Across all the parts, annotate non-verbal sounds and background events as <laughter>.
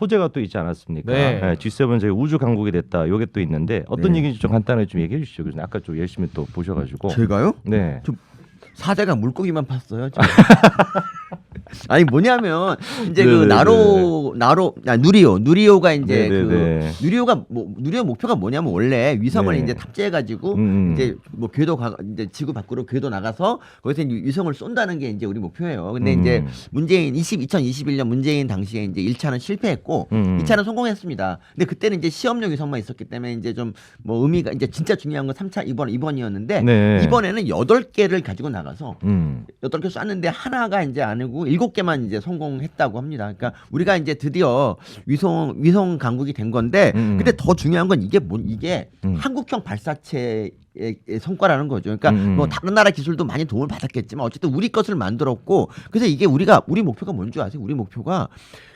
호재가 또 있지 않았습니까? 네. 예, G7 저희 우주 강국이 됐다. 요게 또 있는데 어떤 네. 얘기인지 좀 간단하게 좀 얘기해 주시죠. 그래서 아까 좀 열심히 또 보셔가지고. 제가요? 네. 사자가 물고기만 팠어요. <laughs> 지금. <laughs> 아니 뭐냐면 이제 네네네. 그 나로 나로 아, 누리호 누리호가 이제 네네네. 그 누리호가 뭐 누리호 목표가 뭐냐면 원래 위성을 네. 이제 탑재해 가지고 음. 이제 뭐 궤도 가 이제 지구 밖으로 궤도 나가서 거기서 이제 위성을 쏜다는 게 이제 우리 목표예요. 근데 음. 이제 문재인 20 2021년 문재인 당시에 이제 1차는 실패했고 음. 2차는 성공했습니다. 근데 그때는 이제 시험용 위성만 있었기 때문에 이제 좀 뭐 의미가 이제 진짜 중요한 건 3차 이번 이번이었는데 네. 이번에는 8개를 가지고 나가서 음. 여덟 개 쐈는데 하나가 이제 아니고 일곱 개만 이제 성공했다고 합니다. 그러니까 우리가 이제 드디어 위성 위성 강국이 된 건데, 음. 근데 더 중요한 건 이게 뭐 이게 음. 한국형 발사체의 성과라는 거죠. 그러니까 음. 뭐 다른 나라 기술도 많이 도움을 받았겠지만 어쨌든 우리 것을 만들었고, 그래서 이게 우리가 우리 목표가 뭔 줄 아세요? 우리 목표가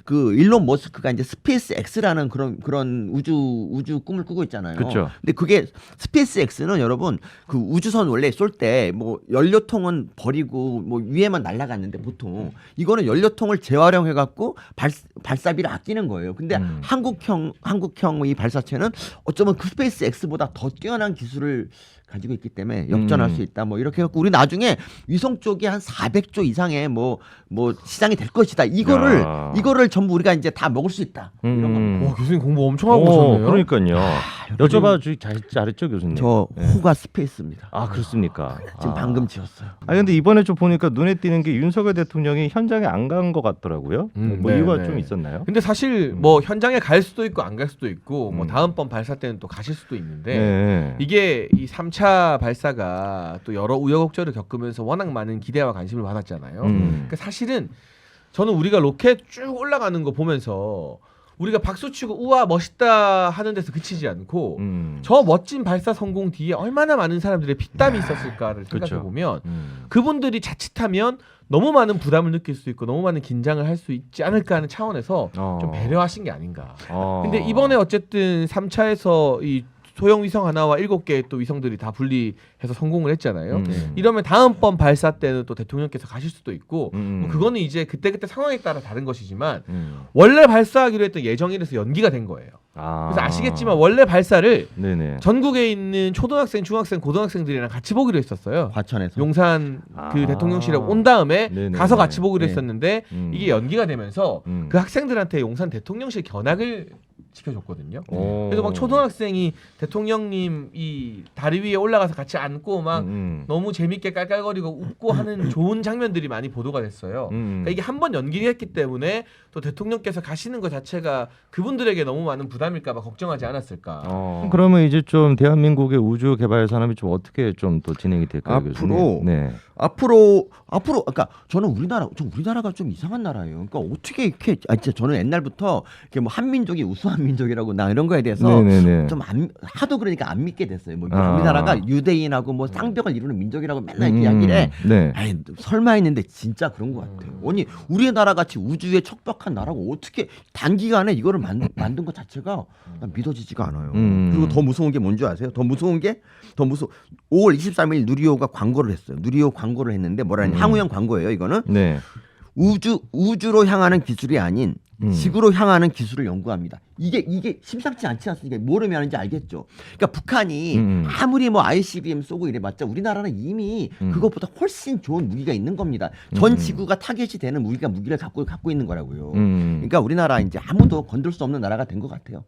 그 일론 머스크가 이제 스페이스 X라는 그런 그런 우주 우주 꿈을 꾸고 있잖아요. 그쵸. 근데 그게 스페이스 X는 여러분 그 우주선 원래 쏠 때 뭐 연료통은 버리고 뭐 위에만 날아갔는데 보통 이거는 연료통을 재활용해 갖고 발 발사비를 아끼는 거예요. 근데 음. 한국형 한국형 이 발사체는 어쩌면 그 스페이스 X보다 더 뛰어난 기술을 가지고 있기 때문에 역전할 음. 수 있다. 뭐 이렇게 해갖고 우리 나중에 위성 쪽이 한 400조 이상의 뭐 뭐 시장이 될 것이다. 이거를 야. 이거를 전부 우리가 이제 다 먹을 수 있다. 이런 겁니다. 음. 와 교수님 공부 엄청 하고 오, 오셨네요. 그러니까요. 여쭤봐 주기 잘, 잘했죠 교수님. 저 네. 호가 스페이스입니다. 아 그렇습니까? 지금 아. 방금 지었어요. 아 근데 이번에 좀 보니까 눈에 띄는 게 윤석열 대통령이 현장에 안 간 것 같더라고요. 음, 뭐 네, 이유가 네. 좀 있었나요? 근데 사실 뭐 현장에 갈 수도 있고 안 갈 수도 있고 뭐 음. 다음번 발사 때는 또 가실 수도 있는데 네. 이게 이 3차 발사가 또 여러 우여곡절을 겪으면서 워낙 많은 기대와 관심을 받았잖아요. 음. 그러니까 사실은 저는 우리가 로켓 쭉 올라가는 거 보면서 우리가 박수 치고 우와 멋있다 하는 데서 그치지 않고 음. 저 멋진 발사 성공 뒤에 얼마나 많은 사람들의 피땀이 있었을까를 생각해 그쵸. 보면 음. 그분들이 자칫하면 너무 많은 부담을 느낄 수 있고 너무 많은 긴장을 할 수 있지 않을까 하는 차원에서 어. 좀 배려하신 게 아닌가. 어. 근데 이번에 어쨌든 3차에서 이 소형 위성 하나와 일곱 개의 또 위성들이 다 분리해서 성공을 했잖아요. 음. 이러면 다음번 발사 때는 또 대통령께서 가실 수도 있고 음. 뭐 그거는 이제 그때그때 상황에 따라 다른 것이지만 음. 원래 발사하기로 했던 예정일에서 연기가 된 거예요. 아. 그래서 아시겠지만 원래 발사를 네네. 전국에 있는 초등학생, 중학생, 고등학생들이랑 같이 보기로 했었어요. 과천에서. 용산 그 아. 대통령실에 온 다음에 네네네. 가서 같이 보기로 네. 했었는데 음. 이게 연기가 되면서 음. 그 학생들한테 용산 대통령실 견학을 시켜줬거든요. 오. 그래서 막 초등학생이 대통령님 이 다리 위에 올라가서 같이 앉고 막 음. 너무 재밌게 깔깔거리고 웃고 하는 <clears throat> 좋은 장면들이 많이 보도가 됐어요. 음. 그러니까 이게 한 번 연기했기 때문에 또 대통령께서 가시는 것 자체가 그분들에게 너무 많은 부담일까봐 걱정하지 않았을까. 어. 그러면 이제 좀 대한민국의 우주 개발 산업이 좀 어떻게 좀 또 진행이 될까요, 앞으로 교수님? 네. 앞으로 앞으로 그러니까 저는 우리나라 좀 우리나라가 좀 이상한 나라예요. 그러니까 어떻게 이렇게 아 진짜 저는 옛날부터 이렇게 뭐 한민족이 우수한 민족이라고 나 이런 거에 대해서. 좀 안, 하도 그러니까 안 믿게 됐어요. 뭐 아. 우리나라가 유대인하고 뭐 쌍벽을 이루는 민족이라고 맨날 음. 이야기를 해. 네. 아니 설마 했는데 진짜 그런 것 같아요. 아니 우리 나라 같이 우주에 척박한 나라고 어떻게 단기간에 이거를 만, <clears throat> 만든 것 자체가 난 믿어지지가 않아요. 음. 그리고 더 무서운 게 뭔지 아세요? 더 무서운 게 더 무서. 5월 23일 누리호가 광고를 했어요. 누리호 광고를 했는데 뭐라 했냐? 음. 향후형 광고예요. 이거는 네. 우주 우주로 향하는 기술이 아닌 음. 지구로 향하는 기술을 연구합니다. 이게 이게 심상치 않지 않습니까? 뭐를 하는지 알겠죠. 그러니까 북한이 음. 아무리 뭐 ICBM 쏘고 이래봤자 우리나라는 이미 음. 그것보다 훨씬 좋은 무기가 있는 겁니다. 전 음. 지구가 타겟이 되는 무기가 무기를 갖고 갖고 있는 거라고요. 음. 그러니까 우리나라 이제 아무도 건들 수 없는 나라가 된 것 같아요.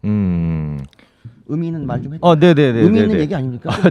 음. 의미 있는 말좀 해도. 어, 네, 네, 네. 의미 네, 있는 네. 얘기 아닙니까? 한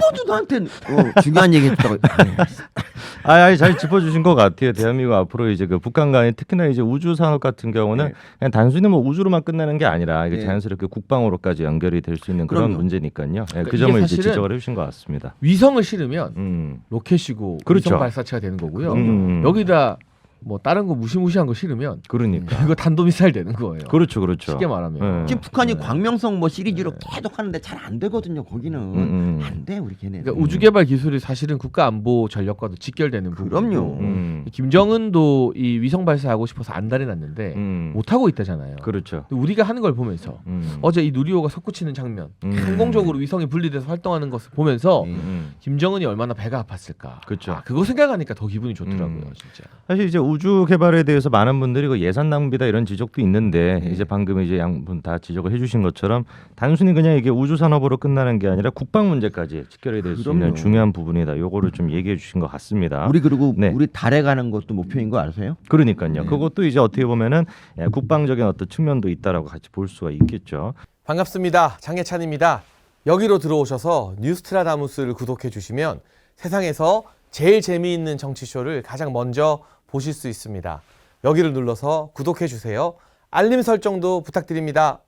번도 나한테 어, 중요한 얘기 했다고. <laughs> 아, 아니, 잘 짚어주신 것 같아요. 대한민국 앞으로 이제 그 북한 간에 특히나 이제 우주 산업 같은 경우는 네. 그냥 단순히 뭐 우주로만 끝나는 게 아니라 이게 네. 자연스럽게 국방으로까지 연결이 될 수 있는 그런 그럼요. 문제니까요. 예, 그 이게 점을 이제 지적을 해주신 것 같습니다. 위성을 실으면 음, 로켓이고 그렇죠. 위성 발사체가 되는 거고요. 음. 여기다 뭐 다른 거 무시무시한 거 실으면 그러니까. 이거 단도 미사일 되는 거예요. 그렇죠, 그렇죠. 쉽게 말하면. 예. 지금 북한이 네. 광명성 뭐 시리즈로 계속 하는데 잘 안 되거든요. 거기는 음. 안 돼 우리 걔네. 그러니까 우주 개발 기술이 사실은 국가 안보 전력과도 직결되는 부분이고 그럼요. 음, 김정은도 이 위성 발사하고 싶어서 안달이 났는데 음. 못 하고 있다잖아요. 그렇죠. 근데 우리가 하는 걸 보면서 음. 어제 이 누리호가 솟구치는 장면, 음. 성공적으로 위성이 분리돼서 활동하는 것을 보면서 음. 음. 김정은이 얼마나 배가 아팠을까. 그렇죠. 아, 그거 생각하니까 더 기분이 좋더라고요, 음. 진짜. 사실 이제 우주 개발에 대해서 많은 분들이 그 예산 낭비다 이런 지적도 있는데 이제 방금 이제 양분 다 지적을 해주신 것처럼 단순히 그냥 이게 우주 산업으로 끝나는 게 아니라 국방 문제까지 직결이 될 수 있는 그럼요. 중요한 부분이다. 요거를 좀 얘기해 주신 것 같습니다. 우리 그리고 네. 우리 달에 가는 것도 목표인 거 아세요? 그러니까요. 네. 그것도 이제 어떻게 보면은 예, 국방적인 어떤 측면도 있다라고 같이 볼 수가 있겠죠. 반갑습니다. 장혜찬입니다. 여기로 들어오셔서 뉴스트라다무스를 구독해 주시면 세상에서 제일 재미있는 정치쇼를 가장 먼저 보실 수 있습니다. 여기를 눌러서 구독해 주세요. 알림 설정도 부탁드립니다.